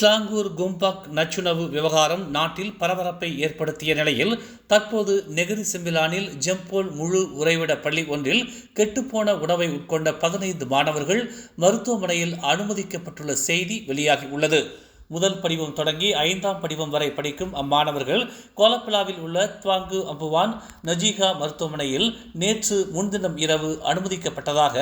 ஸ்லாங்கூர் கும்பாக் நச்சுணவு விவகாரம் நாட்டில் பரபரப்பை ஏற்படுத்திய நிலையில் தற்போது நெகிரி செம்பிலானில் ஜெம்போல் முழு உறைவிட பள்ளி ஒன்றில் கெட்டுப்போன உணவை உட்கொண்ட பதினைந்து மாணவர்கள் மருத்துவமனையில் அனுமதிக்கப்பட்டுள்ள செய்தி வெளியாகியுள்ளது. முதல் படிவம் தொடங்கி ஐந்தாம் படிவம் வரை படிக்கும் அம்மாணவர்கள் கோலப்பிலாவில் உள்ள துவாங்கு அம்புவான் நஜீகா மருத்துவமனையில் நேற்று முன்தினம் இரவு அனுமதிக்கப்பட்டதாக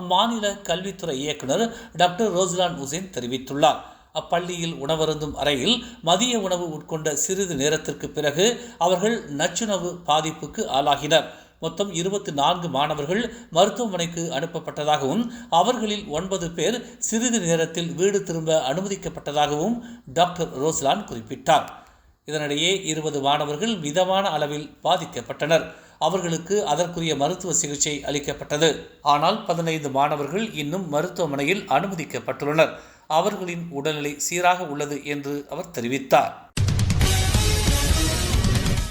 அம்மாநில கல்வித்துறை இயக்குனர் டாக்டர் ரோஸ்லான் உசேன் தெரிவித்துள்ளார். அப்பள்ளியில் உணவருந்தும் அறையில் மதிய உணவு உட்கொண்ட சிறிது நேரத்திற்கு பிறகு அவர்கள் நச்சுணவு பாதிப்புக்கு ஆளாகினர். மொத்தம் இருபத்தி நான்கு மாணவர்கள் மருத்துவமனைக்கு அனுப்பப்பட்டதாகவும் அவர்களில் ஒன்பது பேர் சிறிது நேரத்தில் வீடு திரும்ப அனுமதிக்கப்பட்டதாகவும் டாக்டர் ரோஸ்லான் குறிப்பிட்டார். இதனிடையே இருபது மாணவர்கள் மிதமான அளவில் பாதிக்கப்பட்டனர். அவர்களுக்கு அதற்குரிய மருத்துவ சிகிச்சை அளிக்கப்பட்டது. ஆனால் பதினைந்து மாணவர்கள் இன்னும் மருத்துவமனையில் அனுமதிக்கப்பட்டுள்ளனர். அவர்களின் உடல்நிலை சீராக உள்ளது என்று அவர் தெரிவித்தார்.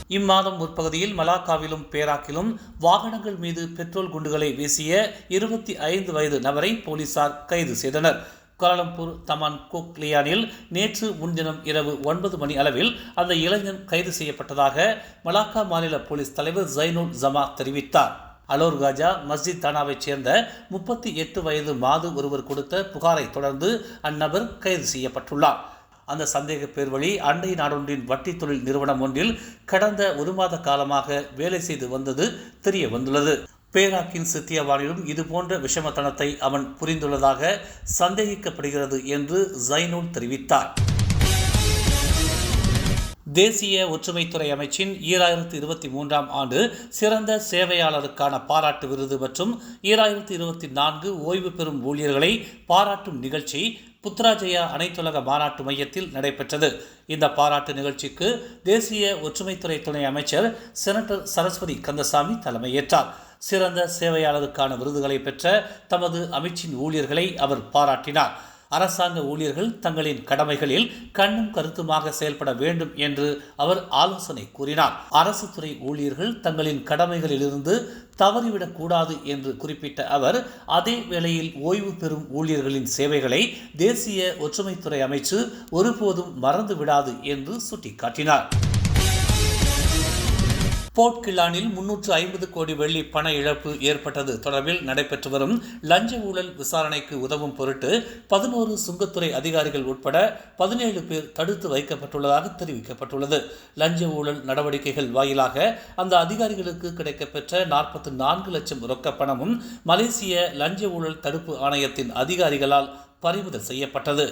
இம்மாதம் முற்பகுதியில் மலாக்காவிலும் பேராக்கிலும் வாகனங்கள் மீது பெட்ரோல் குண்டுகளை வீசிய இருபத்தி ஐந்து வயது நபரை போலீசார் கைது செய்தனர். கோலாலம்பூர் தமான் கோக்லியானில் நேற்று முன்தினம் இரவு ஒன்பது மணி அளவில் அந்த இளைஞன் கைது செய்யப்பட்டதாக மலாக்கா மாநில போலீஸ் தலைவர் ஜைனுல் ஜமா தெரிவித்தார். அலோர் காஜா மஸ்ஜித் தானாவைச் சேர்ந்த முப்பத்தி எட்டு வயது மாது ஒருவர் கொடுத்த புகாரை தொடர்ந்து அந்நபர் கைது செய்யப்பட்டுள்ளார். அந்த சந்தேக பேர் வழி அண்டை நாடொன்றின் வட்டி தொழில் நிறுவனம் ஒன்றில் கடந்த ஒரு மாத காலமாக வேலை செய்து வந்தது தெரிய வந்துள்ளது. பேராக்கின் சித்தியவானிலும் இதுபோன்ற விஷமத்தனத்தை அவன் புரிந்துள்ளதாக சந்தேகிக்கப்படுகிறது என்று ஜைனூல் தெரிவித்தார். தேசிய ஒற்றுமைத்துறை அமைச்சின் ஈராயிரத்தி இருபத்தி மூன்றாம் ஆண்டு சிறந்த சேவையாளருக்கான பாராட்டு விருது மற்றும் ஈராயிரத்தி இருபத்தி நான்கு ஓய்வு பெறும் ஊழியர்களை பாராட்டும் நிகழ்ச்சி புத்ராஜயா அனைத்துலக மாநாட்டு மையத்தில் நடைபெற்றது. இந்த பாராட்டு நிகழ்ச்சிக்கு தேசிய ஒற்றுமைத்துறை துணை அமைச்சர் செனட்டர் சரஸ்வதி கந்தசாமி தலைமையேற்றார். சிறந்த சேவையாளருக்கான விருதுகளை பெற்ற தமது அமைச்சின் ஊழியர்களை அவர் பாராட்டினார். அரசாங்க ஊழியர்கள் தங்களின் கடமைகளில் கண்ணும் கருத்துமாக செயல்பட வேண்டும் என்று அவர் ஆலோசனை கூறினார். அரசு துறை ஊழியர்கள் தங்களின் கடமைகளிலிருந்து தவறிவிடக் கூடாது என்று குறிப்பிட்ட அவர் அதே வேளையில் ஓய்வு பெறும் ஊழியர்களின் சேவைகளை தேசிய ஒற்றுமைத்துறை அமைச்சு ஒருபோதும் மறந்து விடாது என்று சுட்டிக்காட்டினார். போர்ட் கில்லானில் முன்னூற்று ஐம்பது கோடி வெள்ளி பண இழப்பு ஏற்பட்டது. தொடர்பில் நடைபெற்று வரும் லஞ்ச ஊழல் விசாரணைக்கு உதவும் பொருட்டு பதினோரு சுங்கத்துறை அதிகாரிகள் உட்பட பதினேழு பேர் தடுத்து வைக்கப்பட்டுள்ளதாக தெரிவிக்கப்பட்டுள்ளது. லஞ்ச ஊழல் நடவடிக்கைகள் வாயிலாக அந்த அதிகாரிகளுக்கு கிடைக்கப்பெற்ற நாற்பத்தி நான்கு லட்சம் ரொக்க பணமும் மலேசிய லஞ்ச ஊழல் தடுப்பு ஆணையத்தின் அதிகாரிகளால் பறிமுதல் செய்யப்பட்டது.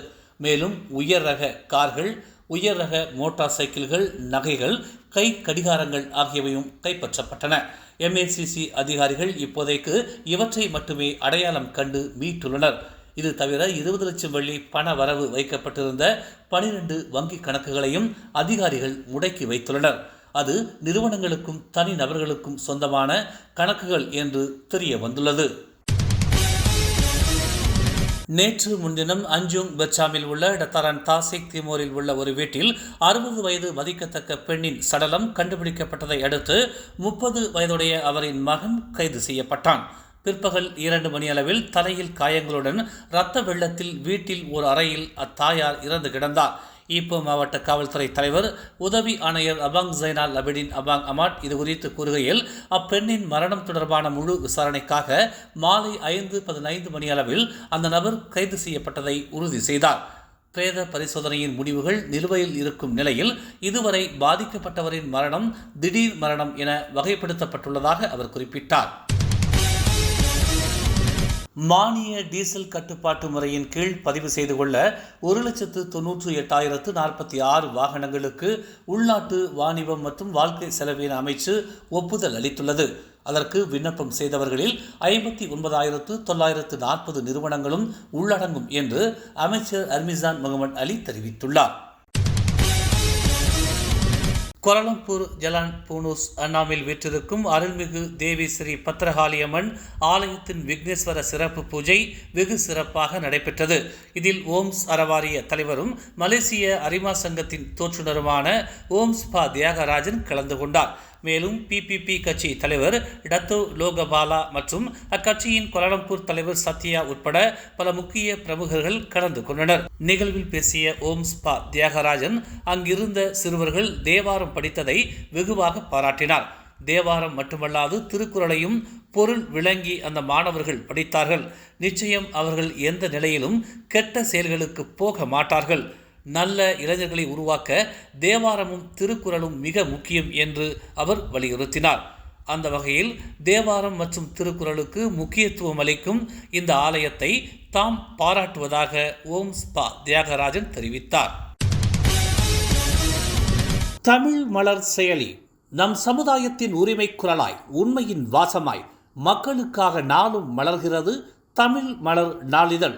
மேலும் உயர் ரக கார்கள் உயர் ரக மோட்டார் சைக்கிள்கள் நகைகள் கை கடிகாரங்கள் ஆகியவையும் கைப்பற்றப்பட்டன. எம்ஏசிசி அதிகாரிகள் இப்போதைக்கு இவற்றை மட்டுமே அடையாளம் கண்டு மீட்டுள்ளனர். இது தவிர இருபது லட்சம் வெள்ளி பண வரவு வைக்கப்பட்டிருந்த பனிரெண்டு வங்கி கணக்குகளையும் அதிகாரிகள் முடக்கி வைத்துள்ளனர். அது நிறுவனங்களுக்கும் தனி நபர்களுக்கும் சொந்தமான கணக்குகள் என்று தெரிய வந்துள்ளது. நேற்று முன்தினம் அஞ்சுங் பச்சாமில் உள்ள டத்தாரன் தாசிக் திமோரில் உள்ள ஒரு வீட்டில் அறுபது வயது மதிக்கத்தக்க பெண்ணின் சடலம் கண்டுபிடிக்கப்பட்டதை அடுத்து முப்பது வயதுடைய அவரின் மகன் கைது செய்யப்பட்டான். பிற்பகல் இரண்டு மணி அளவில் தலையில் காயங்களுடன் இரத்த வெள்ளத்தில் வீட்டில் ஒரு அறையில் அத்தாயார் இறந்து கிடந்தார். ஈப்போ மாவட்ட காவல்துறை தலைவர் உதவி ஆணையர் அபாங் ஜைனால் அபிடின் அபாங் அமாட் இது குறித்து கூறுகையில் அப்பெண்ணின் மரணம் தொடர்பான முழு விசாரணைக்காக மாலை ஐந்து பதினைந்து மணி அளவில் அந்த நபர் கைது செய்யப்பட்டதை உறுதி செய்தார். பிரேத பரிசோதனையின் முடிவுகள் நிலுவையில் இருக்கும் நிலையில் இதுவரை பாதிக்கப்பட்டவரின் மரணம் திடீர் மரணம் என வகைப்படுத்தப்பட்டுள்ளதாக அவர் குறிப்பிட்டார். மானிய டீசல் கட்டுப்பாட்டு முறையின் கீழ் பதிவு செய்து கொள்ள ஒரு லட்சத்து தொன்னூற்றி எட்டாயிரத்து நாற்பத்தி ஆறு வாகனங்களுக்கு உள்நாட்டு வாணிபம் மற்றும் வாழ்க்கை செலவின அமைச்சு ஒப்புதல் அளித்துள்ளது. அதற்கு விண்ணப்பம் செய்தவர்களில் ஐம்பத்தி ஒன்பதாயிரத்து தொள்ளாயிரத்து நாற்பது நிறுவனங்களும் உள்ளடங்கும் என்று அமைச்சர் அர்மிசான் முகமது அலி தெரிவித்துள்ளார். கோலாலம்பூர் ஜலான் பூனூஸ் அண்ணாமில் வீற்றிருக்கும் அருள்மிகு தேவி ஸ்ரீ பத்ரகாளியம்மன் ஆலயத்தின் விக்னேஸ்வர சிறப்பு பூஜை வெகு சிறப்பாக நடைபெற்றது. இதில் ஓம்ஸ் அறவாரிய தலைவரும் மலேசிய அரிமா சங்கத்தின் தோற்றுநருமான ஓம்ஸ் பா தியாகராஜன் கலந்து கொண்டார். மேலும் பிபிபி கட்சி தலைவர் டத்து லோகபாலா மற்றும் அக்கட்சியின் கோலாலம்பூர் தலைவர் சத்யா உட்பட பல முக்கிய பிரமுகர்கள் கலந்து கொண்டனர். நிகழ்வில் பேசிய ஓம் ஸ்பா தியாகராஜன் அங்கிருந்த சிறுவர்கள் தேவாரம் படித்ததை வெகுவாக பாராட்டினார். தேவாரம் மட்டுமல்லாது திருக்குறளையும் பொருள் விளங்கி அந்த மாணவர்கள் படித்தார்கள். நிச்சயம் அவர்கள் எந்த நிலையிலும் கெட்ட செயல்களுக்கு போக மாட்டார்கள். நல்ல இளைஞர்களை உருவாக்க தேவாரமும் திருக்குறளும் மிக முக்கியம் என்று அவர் வலியுறுத்தினார். அந்த வகையில் தேவாரம் மற்றும் திருக்குறளுக்கு முக்கியத்துவம் அளிக்கும் இந்த ஆலயத்தை தாம் பாராட்டுவதாக ஓம் ஸ்பா தியாகராஜன் தெரிவித்தார். தமிழ் மலர் செயலி நம் சமுதாயத்தின் உரிமை குரலாய் உண்மையின் வாசமாய் மக்களுக்காக நாளும் மலர்கிறது தமிழ் மலர் நாளிதழ்.